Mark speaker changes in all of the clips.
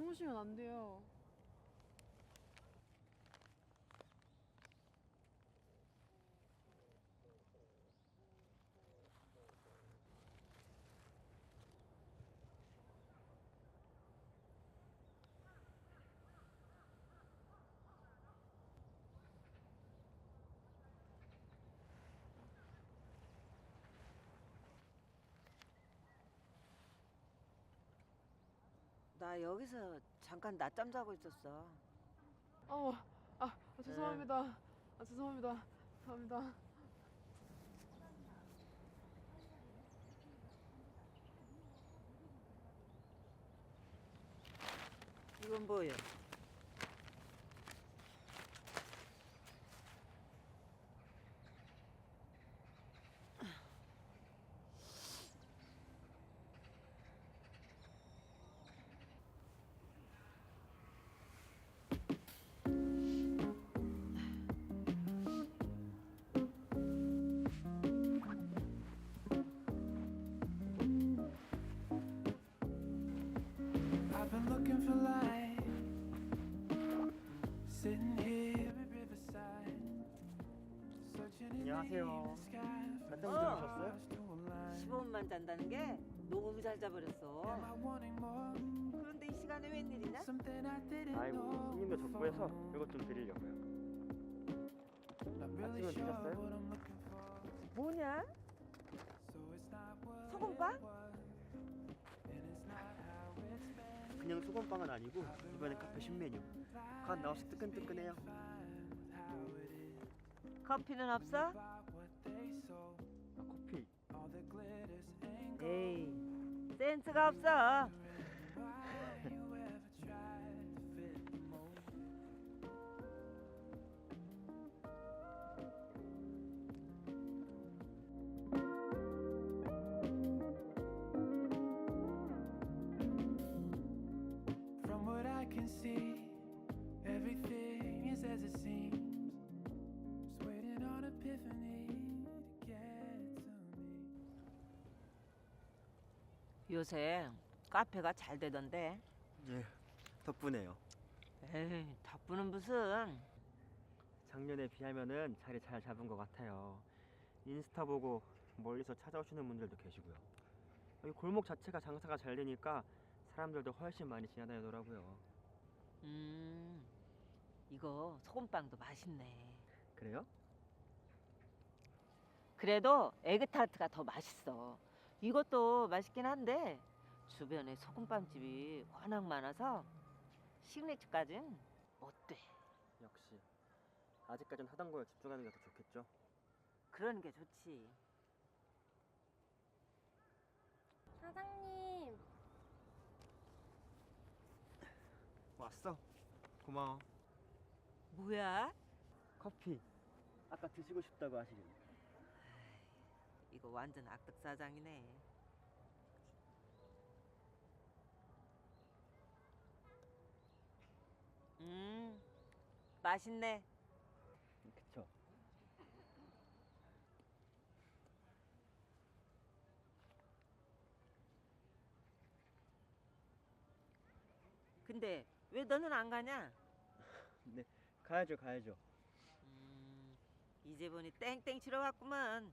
Speaker 1: 주무시면 안 돼요.
Speaker 2: 나 여기서 잠깐 낮잠 자고 있었어.
Speaker 1: 어, 아, 아, 죄송합니다. 아, 죄송합니다. 죄송합니다.
Speaker 2: 이건 뭐예요?
Speaker 3: 안녕하세요.
Speaker 4: to align.
Speaker 2: 15분만 잔다는 게 너무 잘 자버렸어. 그런데 이 시간에 웬일이냐?
Speaker 3: 아이고
Speaker 4: know
Speaker 3: 손님도 적고 해서
Speaker 4: before.
Speaker 3: 이것 좀 드리려고요.
Speaker 4: Sure
Speaker 3: 드셨어요?
Speaker 4: what I'm looking for,
Speaker 2: 뭐냐?
Speaker 4: so it's not what
Speaker 2: 소금빵?
Speaker 3: 그냥 소금빵은 아니고 이번엔 카페 신메뉴. 갓 나와서 뜨끈뜨끈해요.
Speaker 2: 커피는 없어? 에이, 센스가 없어. 요새 카페가 잘 되던데.
Speaker 3: 예, 덕분에요.
Speaker 2: 에이, 덕분은 무슨.
Speaker 3: 작년에 비하면은 자리 잘 잡은 것 같아요. 인스타 보고 멀리서 찾아오시는 분들도 계시고요. 여기 골목 자체가 장사가 잘 되니까 사람들도 훨씬 많이 지나다니더라고요.
Speaker 2: 음, 이거 소금빵도 맛있네.
Speaker 3: 그래요?
Speaker 2: 그래도 에그타르트가 더 맛있어. 이것도 맛있긴 한데 주변에 소금빵집이 워낙 많아서 시그니처까진 못 돼.
Speaker 3: 역시 아직까진 하던 거에 집중하는 게 더 좋겠죠.
Speaker 2: 그러는 게 좋지.
Speaker 5: 사장님,
Speaker 3: 왔어. 고마워.
Speaker 2: 뭐야?
Speaker 3: 커피. 아까 드시고 싶다고 하시길래.
Speaker 2: 이거 완전 악덕사장이네. 음, 맛있네.
Speaker 3: 그쵸.
Speaker 2: 근데 왜 너는 안 가냐?
Speaker 3: 네, 가야죠, 가야죠.
Speaker 2: 음, 이제 보니 땡땡 치러 갔구만.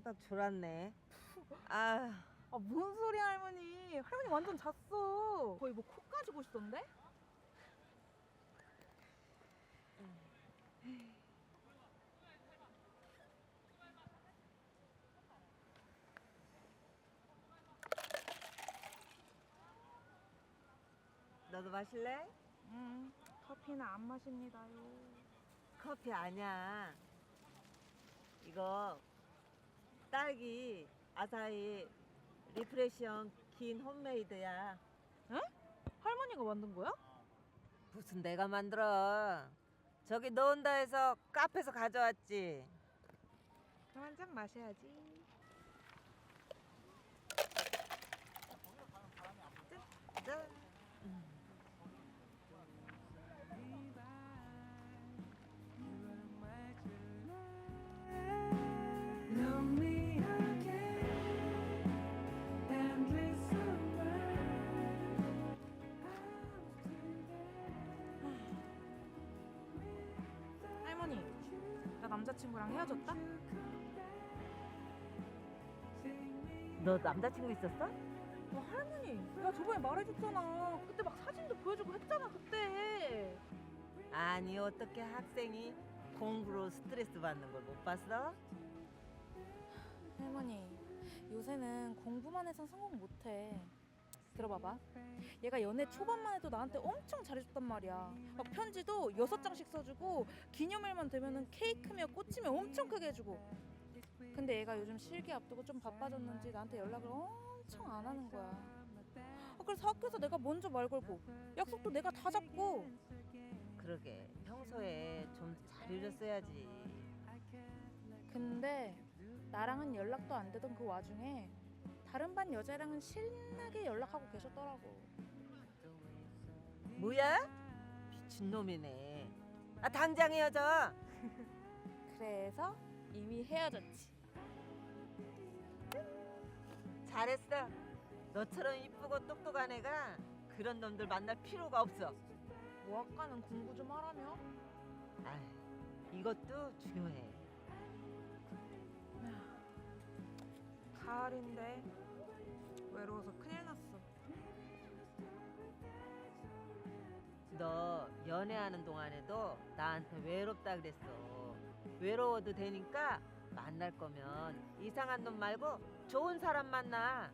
Speaker 2: 깜빡 졸았네. 아
Speaker 5: 아, 뭔 소리야, 할머니. 할머니 완전 잤어. 거의 뭐 코까지 보시던데?
Speaker 2: 너도 마실래?
Speaker 5: 음, 커피는 안 마십니다요.
Speaker 2: 커피 아니야. 이거 딸기 아사히 리프레시형 긴 홈메이드야.
Speaker 5: 할머니가 만든 거야?
Speaker 2: 무슨 내가 만들어? 저기 넣은다 해서 카페에서 가져왔지.
Speaker 5: 그럼 한 잔 마셔야지. 남자친구랑 헤어졌다?
Speaker 2: 너 남자친구 있었어?
Speaker 5: 어, 할머니, 야 저번에 말해줬잖아. 그때 막 사진도 보여주고 했잖아, 그때.
Speaker 2: 아니 어떻게 학생이 공부로 스트레스 받는 걸 못 봤어?
Speaker 5: 할머니, 요새는 공부만 해선 성공 못해. 들어봐봐. 얘가 연애 초반만 해도 나한테 엄청 잘해줬단 말이야. 막 편지도 여섯 장씩 써주고 기념일만 되면은 케이크며 꽃이며 엄청 크게 해주고. 근데 얘가 요즘 실기 앞두고 좀 바빠졌는지 나한테 연락을 엄청 안 하는 거야. 어, 그래서 학교에서 내가 먼저 말 걸고 약속도 내가 다 잡고.
Speaker 2: 그러게 평소에 좀 잘해줬어야지.
Speaker 5: 근데 나랑은 연락도 안 되던 그 와중에 다른 반 여자랑은 신나게 연락하고 계셨더라고.
Speaker 2: 뭐야? 미친 놈이네. 아 당장 헤어져.
Speaker 5: 그래서 이미 헤어졌지.
Speaker 2: 잘했어. 너처럼 이쁘고 똑똑한 애가 그런 놈들 만날 필요가 없어.
Speaker 5: 뭐 아까는 공부 좀 하라며?
Speaker 2: 아, 이것도 중요해.
Speaker 5: 가을인데 외로워서 큰일 났어.
Speaker 2: 너 연애하는 동안에도 나한테 외롭다 그랬어. 외로워도 되니까 만날 거면 이상한 놈 말고 좋은 사람 만나.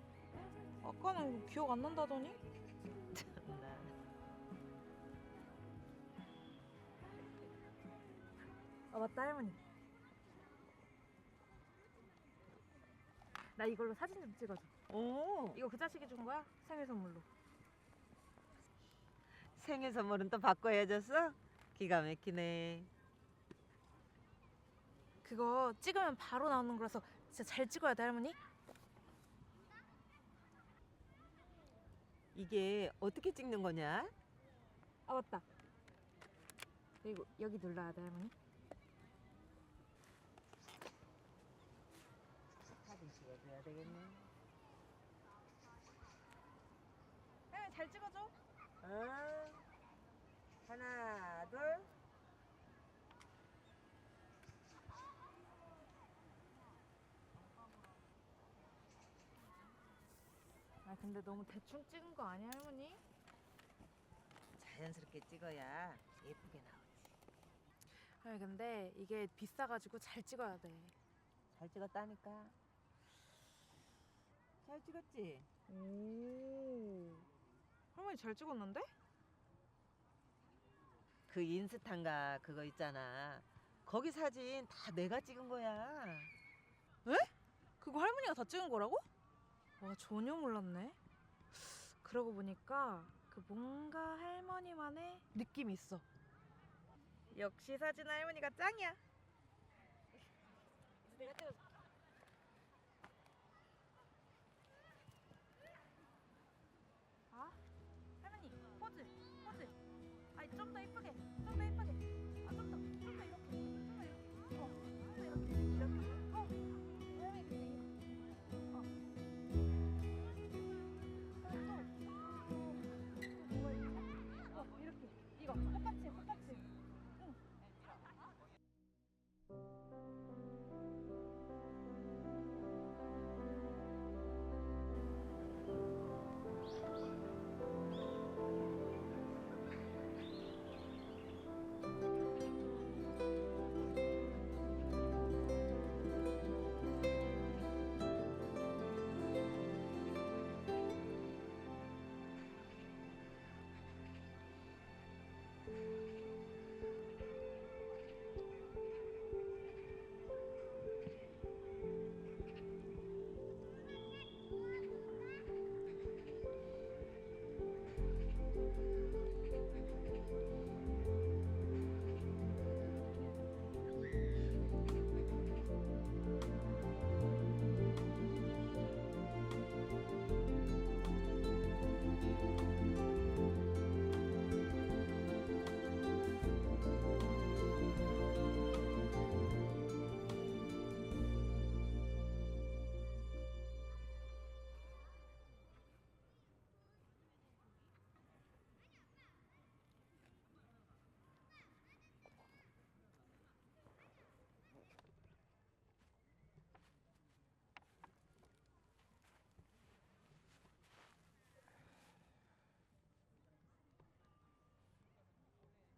Speaker 5: 아까는 기억 안 난다더니?
Speaker 2: 참나.
Speaker 5: 아 맞다 할머니. 나 이걸로 사진 좀 찍어줘.
Speaker 2: 오,
Speaker 5: 이거 그 자식이 준 거야? 생일 선물로.
Speaker 2: 생일 선물은 또 바꿔 해줬어? 기가 막히네.
Speaker 5: 그거 찍으면 바로 나오는 거라서 진짜 잘 찍어야 돼 할머니.
Speaker 2: 이게 어떻게 찍는 거냐?
Speaker 5: 아 맞다. 그리고 여기 눌러야 돼 할머니.
Speaker 2: 사진 찍어줘야 되겠네.
Speaker 5: 할머니 잘 찍어줘.
Speaker 2: 어? 하나, 둘.
Speaker 5: 아 근데 너무 대충 찍은 거 아니야 할머니?
Speaker 2: 자연스럽게 찍어야 예쁘게 나오지.
Speaker 5: 아니 근데 이게 비싸가지고 잘 찍어야 돼.
Speaker 2: 잘 찍었다니까. 잘 찍었지?
Speaker 5: 오. 할머니 잘 찍었는데?
Speaker 2: 그 인스타인가 그거 있잖아. 거기 사진 다 내가 찍은 거야.
Speaker 5: 그거 할머니가 다 찍은 거라고? 와 전혀 몰랐네. 그러고 보니까 그 뭔가 할머니만의 느낌이 있어. 역시 사진 할머니가 짱이야. 내가 찍어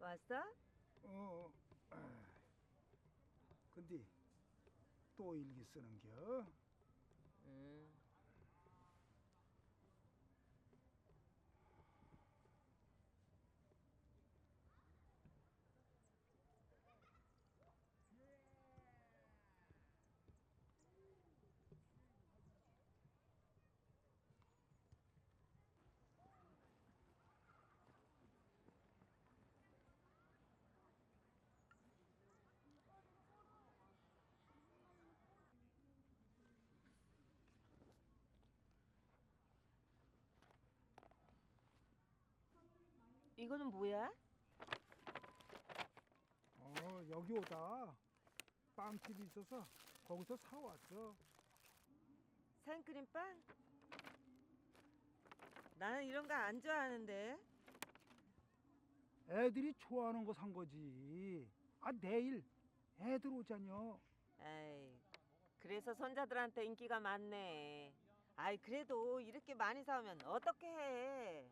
Speaker 2: 왔어?
Speaker 6: 어. 아. 근데 또 일기 쓰는겨?
Speaker 2: 음. 이거는 뭐야?
Speaker 6: 어, 여기 오다 빵집이 있어서 거기서 사왔어.
Speaker 2: 생크림 빵? 나는 이런 거 안 좋아하는데.
Speaker 6: 애들이 좋아하는 거 산 거지. 아, 내일 애들 오자녀.
Speaker 2: 에이, 그래서 손자들한테 인기가 많네. 아이, 그래도 이렇게 많이 사오면 어떻게 해?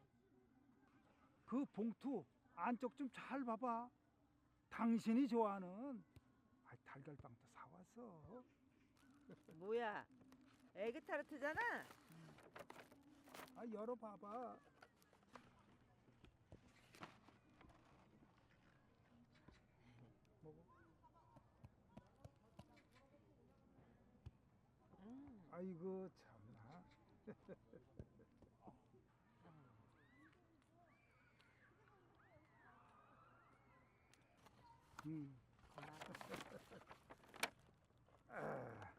Speaker 6: 그 봉투 안쪽 좀 잘 봐봐. 당신이 좋아하는 아, 달걀빵도 사왔어.
Speaker 2: 뭐야? 에그 타르트잖아?
Speaker 6: 아, 열어 봐봐. 먹어.
Speaker 2: 음.
Speaker 6: 아이고 참나. 음. 아,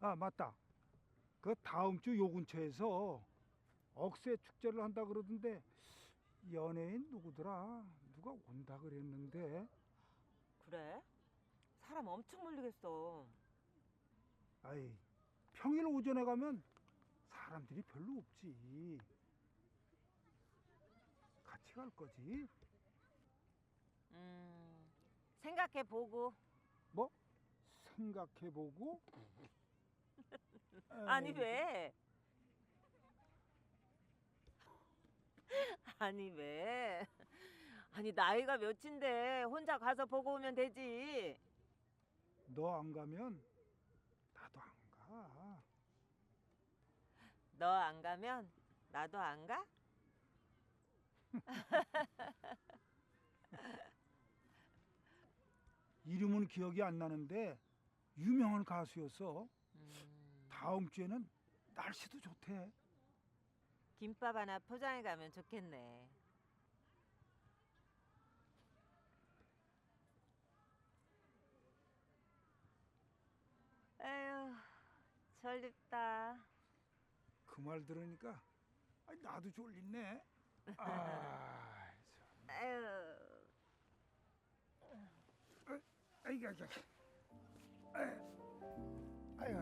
Speaker 6: 아 맞다. 그 다음 주 요 근처에서 억새 축제를 한다 그러던데 연예인 누구더라? 누가 온다 그랬는데
Speaker 2: 그래? 사람 엄청 몰리겠어.
Speaker 6: 아이 평일 오전에 가면 사람들이 별로 없지. 같이 갈 거지?
Speaker 2: 음, 생각해 보고.
Speaker 6: 뭐 생각해보고.
Speaker 2: 아니
Speaker 6: 에이,
Speaker 2: 왜? 아니 왜? 아니 나이가 몇인데 혼자 가서 보고 오면 되지.
Speaker 6: 너 안 가면 나도 안 가.
Speaker 2: 너 안 가면 나도 안 가?
Speaker 6: 이름은 기억이 안 나는데 유명한 가수였어.
Speaker 2: 음,
Speaker 6: 다음 주에는 날씨도 좋대.
Speaker 2: 김밥 하나 포장해 가면 좋겠네. 에휴, 설립다.
Speaker 6: 그 말 들으니까 아, 나도 졸리네. 아, 참.
Speaker 2: 에휴.
Speaker 6: 아이고, 아이고.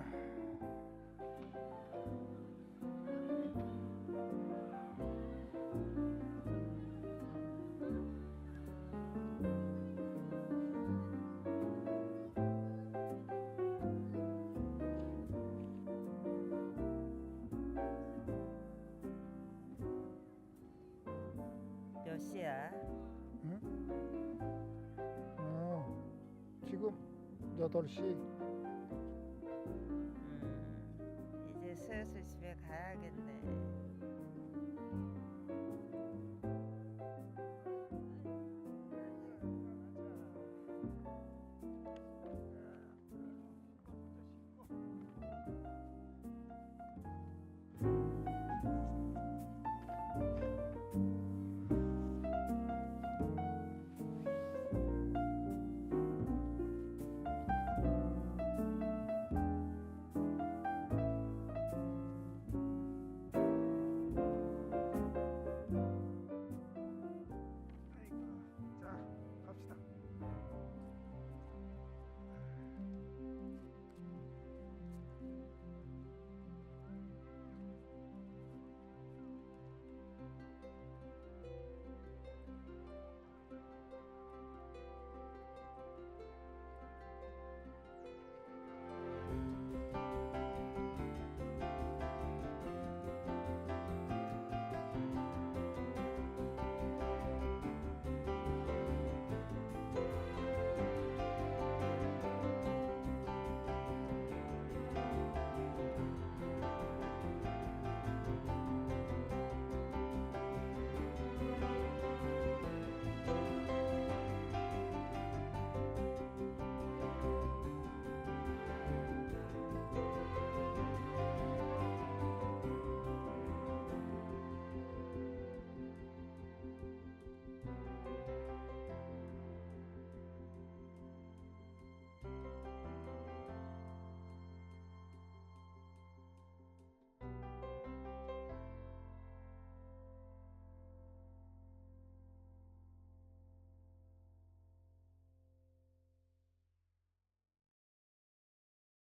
Speaker 2: 都是。